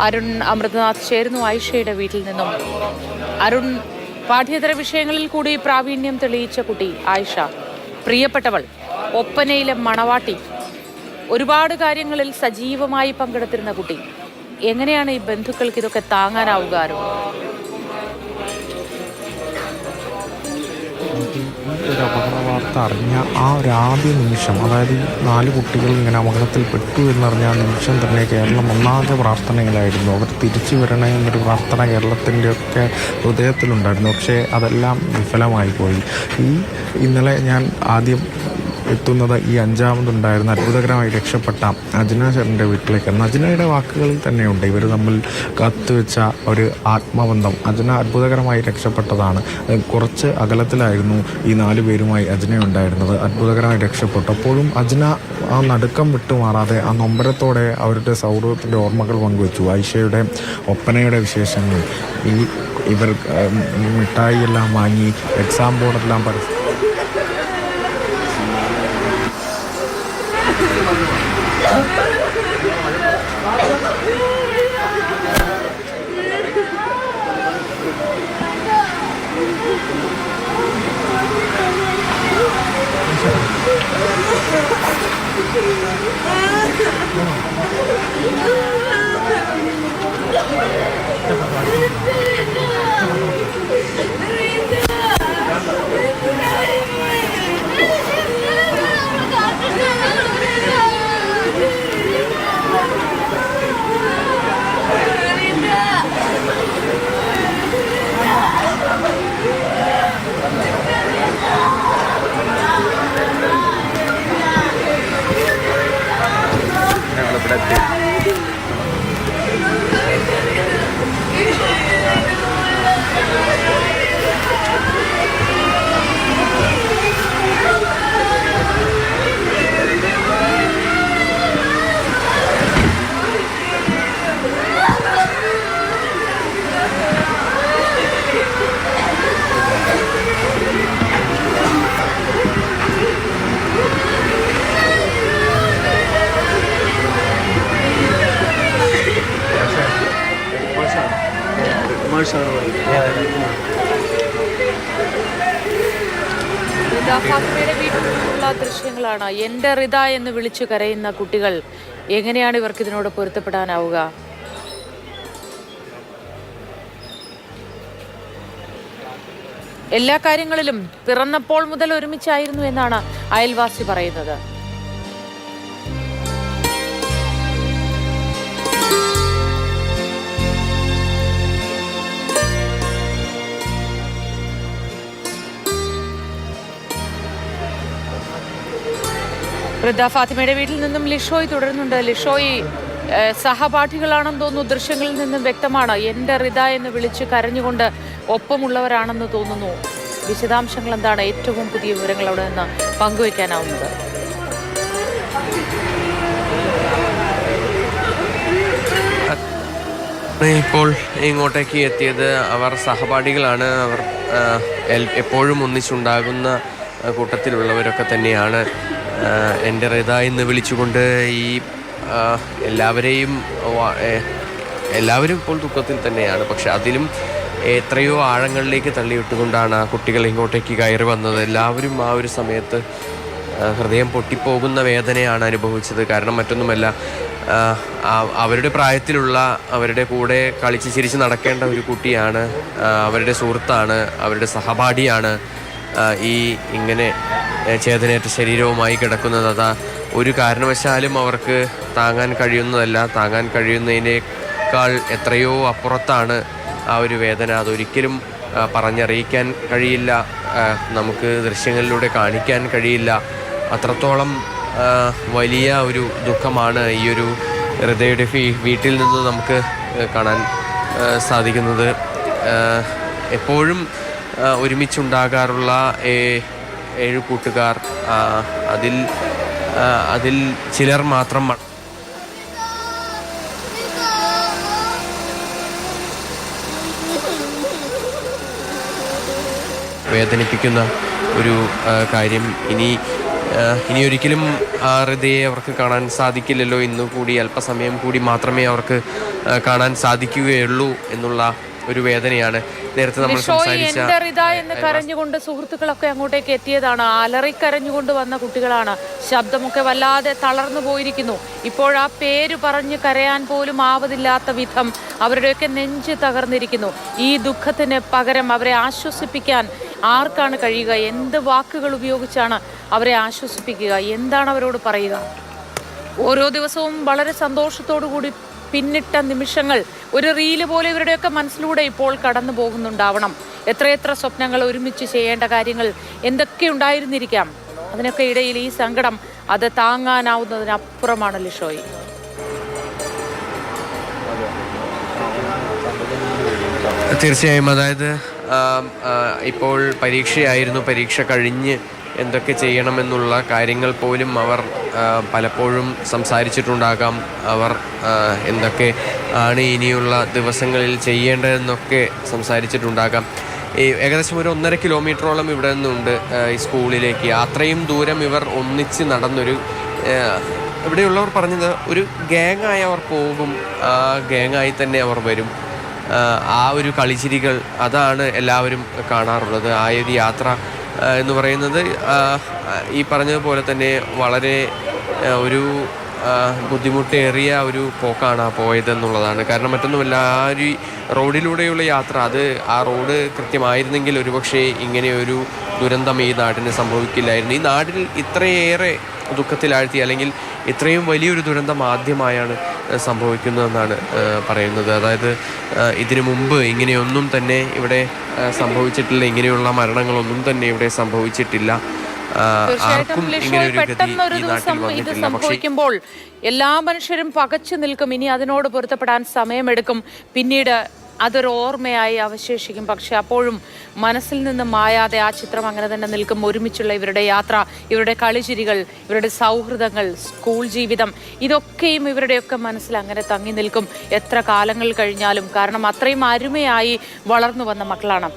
അരുൺ അമൃതനാഥ് ചേരുന്നു ആയിഷയുടെ വീട്ടിൽ നിന്നും. അരുൺ പാഠ്യേതര വിഷയങ്ങളിൽ കൂടി പ്രാവീണ്യം തെളിയിച്ച കുട്ടി ആയിഷ. പ്രിയപ്പെട്ടവൾ ഒപ്പനയിലെ മണവാട്ടി. ഒരുപാട് കാര്യങ്ങളിൽ സജീവമായി പങ്കെടുത്തിരുന്ന കുട്ടി. എങ്ങനെയാണ് ഈ ബന്ധുക്കൾക്ക് ഇതൊക്കെ താങ്ങാനാവുക ഒരു അപകട വാർത്ത അറിഞ്ഞ ആ ഒരു ആദ്യ നിമിഷം അതായത് നാല് കുട്ടികൾ ഇങ്ങനെ അപകടത്തിൽ പെട്ടു എന്നറിഞ്ഞ ആ നിമിഷം തന്നെ കേരളം ഒന്നാകെ പ്രാർത്ഥനയിലായിരുന്നു. അവർ തിരിച്ചു വരണേ എന്നൊരു പ്രാർത്ഥന കേരളത്തിന്റെ ഒക്കെ ഹൃദയത്തിലുണ്ടായിരുന്നു. പക്ഷേ അതെല്ലാം വിഫലമായി പോയി ഈ ഇന്നലെ ഞാൻ ആദ്യം എത്തുന്നത് ഈ അഞ്ചാമതുണ്ടായിരുന്ന അത്ഭുതകരമായി രക്ഷപ്പെട്ട അജ്ന ശരന്റെ വീട്ടിലേക്ക്. അജ്നയുടെ വാക്കുകളിൽ തന്നെയുണ്ട്. ഇവർ തമ്മിൽ കത്തുവെച്ച ഒരു ആത്മബന്ധം അജ്ന അത്ഭുതകരമായി രക്ഷപ്പെട്ടതാണ്. കുറച്ച് അകലത്തിലായിരുന്നു ഈ നാലു പേരുമായി അജ്ന ഉണ്ടായിരുന്നത് അത്ഭുതകരമായി രക്ഷപ്പെട്ടു. അപ്പോഴും അജ്ന ആ നടുക്കം വിട്ടുമാറാതെ ആ നൊമ്പരത്തോടെ അവരുടെ സൗഹൃദത്തിന്റെ ഓർമ്മകൾ പങ്കുവച്ചു. ഐഷയുടെ ഒപ്പനയുടെ വിശേഷങ്ങൾ. ഈ ഇവർ മിഠായി എല്ലാം വാങ്ങി എക്സാം ബോർഡെല്ലാം പരസ്യം ഫാത്തിമയുടെ വീട്ടിൽ നിന്നുള്ള ദൃശ്യങ്ങളാണ്. എന്റെ റിത എന്ന് വിളിച്ചു കരയുന്ന കുട്ടികൾ എങ്ങനെയാണ് ഇവർക്ക് ഇതിനോട് പൊരുത്തപ്പെടാനാവുക? എല്ലാ കാര്യങ്ങളിലും പിറന്നപ്പോൾ മുതൽ ഒരുമിച്ചായിരുന്നു എന്നാണ് അയൽവാസി പറയുന്നത്. വൃദ്ധ ഫാത്തിമയുടെ വീട്ടിൽ നിന്നും ലിഷോയ് തുടരുന്നുണ്ട്. ലിഷോയ് സഹപാഠികളാണെന്ന് തോന്നുന്നു. ദൃശ്യങ്ങളിൽ നിന്നും വ്യക്തമാണ്. എന്റെ റിത എന്ന് വിളിച്ച് കരഞ്ഞുകൊണ്ട് ഒപ്പമുള്ളവരാണെന്ന് തോന്നുന്നു. വിശദാംശങ്ങൾ എന്താണ്? ഏറ്റവും പുതിയ വിവരങ്ങൾ അവിടെ നിന്ന് പങ്കുവയ്ക്കാനാവുന്നത്. ഇപ്പോൾ ഇങ്ങോട്ടേക്ക് എത്തിയത് അവർ സഹപാഠികളാണ്. അവർ എപ്പോഴും ഒന്നിച്ചുണ്ടാകുന്ന കൂട്ടത്തിലുള്ളവരൊക്കെ തന്നെയാണ്. എന്റെ റിത എന്ന് വിളിച്ചുകൊണ്ട് ഈ എല്ലാവരെയും എല്ലാവരും ഇപ്പോൾ ദുഃഖത്തിൽ തന്നെയാണ്. പക്ഷെ അതിലും എത്രയോ ആഴങ്ങളിലേക്ക് തള്ളിയിട്ടുകൊണ്ടാണ് ആ കുട്ടികൾ ഇങ്ങോട്ടേക്ക് കയറി വന്നത്. എല്ലാവരും ആ ഒരു സമയത്ത് ഹൃദയം പൊട്ടിപ്പോകുന്ന വേദനയാണ് അനുഭവിച്ചത്. കാരണം മറ്റൊന്നുമല്ല അവരുടെ പ്രായത്തിലുള്ള അവരുടെ കൂടെ കളിച്ച് ചിരിച്ച് നടക്കേണ്ട ഒരു കുട്ടിയാണ് അവരുടെ സുഹൃത്താണ് അവരുടെ സഹപാഠിയാണ് ഈ ഇങ്ങനെ ചേതനേറ്റ ശരീരവുമായി കിടക്കുന്നത് അതാ. ഒരു കാരണവശാലും അവർക്ക് താങ്ങാൻ കഴിയുന്നതല്ല. താങ്ങാൻ കഴിയുന്നതിനേക്കാൾ എത്രയോ അപ്പുറത്താണ് ആ ഒരു വേദന. അതൊരിക്കലും പറഞ്ഞറിയിക്കാൻ കഴിയില്ല. നമുക്ക് ദൃശ്യങ്ങളിലൂടെ കാണിക്കാൻ കഴിയില്ല. അത്രത്തോളം വലിയ ഒരു ദുഃഖമാണ് ഈ ഒരു ഫീ വീട്ടിൽ നിന്ന് നമുക്ക് കാണാൻ സാധിക്കുന്നത്. എപ്പോഴും ഒരുമിച്ചുണ്ടാകാറുള്ള ഏഴ് കൂട്ടുകാർ അതിൽ അതിൽ ചിലർ മാത്രം വേദനിപ്പിക്കുന്ന ഒരു കാര്യം. ഇനി ഇനി ഒരിക്കലും ഹൃദയെ അവർക്ക് കാണാൻ സാധിക്കില്ലല്ലോ. ഇന്നു കൂടി അല്പസമയം കൂടി മാത്രമേ അവർക്ക് കാണാൻ സാധിക്കുകയുള്ളൂ എന്നുള്ള ഒരു വേദനയാണ്. നേരത്തെ നമ്മൾ സംസാരിച്ച എന്ന് കരഞ്ഞുകൊണ്ട് സുഹൃത്തുക്കളൊക്കെ അങ്ങോട്ടേക്ക് എത്തിയതാണ്. അലറി കരഞ്ഞുകൊണ്ട് വന്ന കുട്ടികളാണ്. ശബ്ദമൊക്കെ വല്ലാതെ തളർന്നു പോയിരിക്കുന്നു. ഇപ്പോഴാ പേര് പറഞ്ഞ് കരയാൻ പോലും ആവതില്ലാത്ത വിധം അവരുടെയൊക്കെ നെഞ്ച് തകർന്നിരിക്കുന്നു. ഈ ദുഃഖത്തിന് പകരം അവരെ ആശ്വസിപ്പിക്കാൻ ആർക്കാണ് കഴിയുക? എന്ത് വാക്കുകൾ ഉപയോഗിച്ചാണ് അവരെ ആശ്വസിപ്പിക്കുക? എന്താണ് അവരോട് പറയുക? ഓരോ ദിവസവും വളരെ സന്തോഷത്തോടു കൂടി പിന്നിട്ട നിമിഷങ്ങൾ. ഒരു റീൽ പോലെ ഇവരുടെയൊക്കെ മനസ്സിലൂടെ ഇപ്പോൾ കടന്നു പോകുന്നുണ്ടാവണം. എത്രയെത്ര സ്വപ്നങ്ങൾ ഒരുമിച്ച് ചെയ്യേണ്ട കാര്യങ്ങൾ എന്തൊക്കെ ഉണ്ടായിരുന്നിരിക്കാം. അതിനൊക്കെ ഇടയിൽ ഈ സങ്കടം അത് താങ്ങാനാവുന്നതിനപ്പുറമാണ് ലിഷോയി. തീർച്ചയായും അതായത് ഇപ്പോൾ പരീക്ഷയായിരുന്നു. പരീക്ഷ കഴിഞ്ഞ് എന്തൊക്കെ ചെയ്യണമെന്നുള്ള കാര്യങ്ങൾ പോലും അവർ പലപ്പോഴും സംസാരിച്ചിട്ടുണ്ടാകാം. അവർ എന്തൊക്കെ ആണ് ഇനിയുള്ള ദിവസങ്ങളിൽ ചെയ്യേണ്ടതെന്നൊക്കെ സംസാരിച്ചിട്ടുണ്ടാകാം. ഏകദേശം ഒരു ഒന്നര കിലോമീറ്ററോളം ഇവിടെ നിന്നുണ്ട് ഈ സ്കൂളിലേക്ക്. അത്രയും ദൂരം ഇവർ ഒന്നിച്ച് നടന്നൊരു ഇവിടെയുള്ളവർ പറഞ്ഞത് ഒരു ഗ്യാങ്ങായി അവർ പോകും ആ ഗ്യാങ്ങായി തന്നെ അവർ വരും. ആ, ഒരു കളിച്ചിരികൾ അതാണ് എല്ലാവരും കാണാറുള്ളത്. ആ ഒരു യാത്ര എന്ന് പറയുന്നത് ഈ പറഞ്ഞതുപോലെ തന്നെ വളരെ ഒരു ബുദ്ധിമുട്ടേറിയ ഒരു പോക്കാണ് ആ പോയതെന്നുള്ളതാണ്. കാരണം മറ്റൊന്നുമല്ല ആ ഒരു റോഡിലൂടെയുള്ള യാത്ര അത് ആ റോഡ് കൃത്യമായിരുന്നെങ്കിൽ ഒരുപക്ഷെ ഇങ്ങനെയൊരു ദുരന്തം ഈ നാടിന് സംഭവിക്കില്ലായിരുന്നു. ഈ നാടിൽ ഇത്രയേറെ ദുഃഖത്തിലാഴ്ത്തി അല്ലെങ്കിൽ ഇത്രയും വലിയൊരു ദുരന്തം ആദ്യമായാണ് സംഭവിക്കുന്നതെന്നാണ് പറയുന്നത്. അതായത് ഇതിനു മുമ്പ് ഇങ്ങനെയൊന്നും തന്നെ ഇവിടെ സംഭവിച്ചിട്ടില്ല. ഇങ്ങനെയുള്ള മരണങ്ങളൊന്നും തന്നെ ഇവിടെ സംഭവിച്ചിട്ടില്ല. ദിവസം ഇത് സംഭവിക്കുമ്പോൾ എല്ലാ മനുഷ്യരും പകച്ചു നിൽക്കും. ഇനി അതിനോട് പൊരുത്തപ്പെടാൻ സമയമെടുക്കും. പിന്നീട് അതൊരു ഓർമ്മയായി അവശേഷിക്കും. പക്ഷെ അപ്പോഴും മനസ്സിൽ നിന്ന് മായാതെ ആ ചിത്രം അങ്ങനെ തന്നെ നിൽക്കും. ഒരുമിച്ചുള്ള ഇവരുടെ യാത്ര ഇവരുടെ കളിചിരികൾ ഇവരുടെ സൗഹൃദങ്ങൾ സ്കൂൾ ജീവിതം ഇതൊക്കെയും ഇവരുടെയൊക്കെ മനസ്സിൽ അങ്ങനെ തങ്ങി നിൽക്കും. എത്ര കാലങ്ങൾ കഴിഞ്ഞാലും കാരണം അത്രയും അരുമയായി വളർന്നു വന്ന മക്കളാണ്.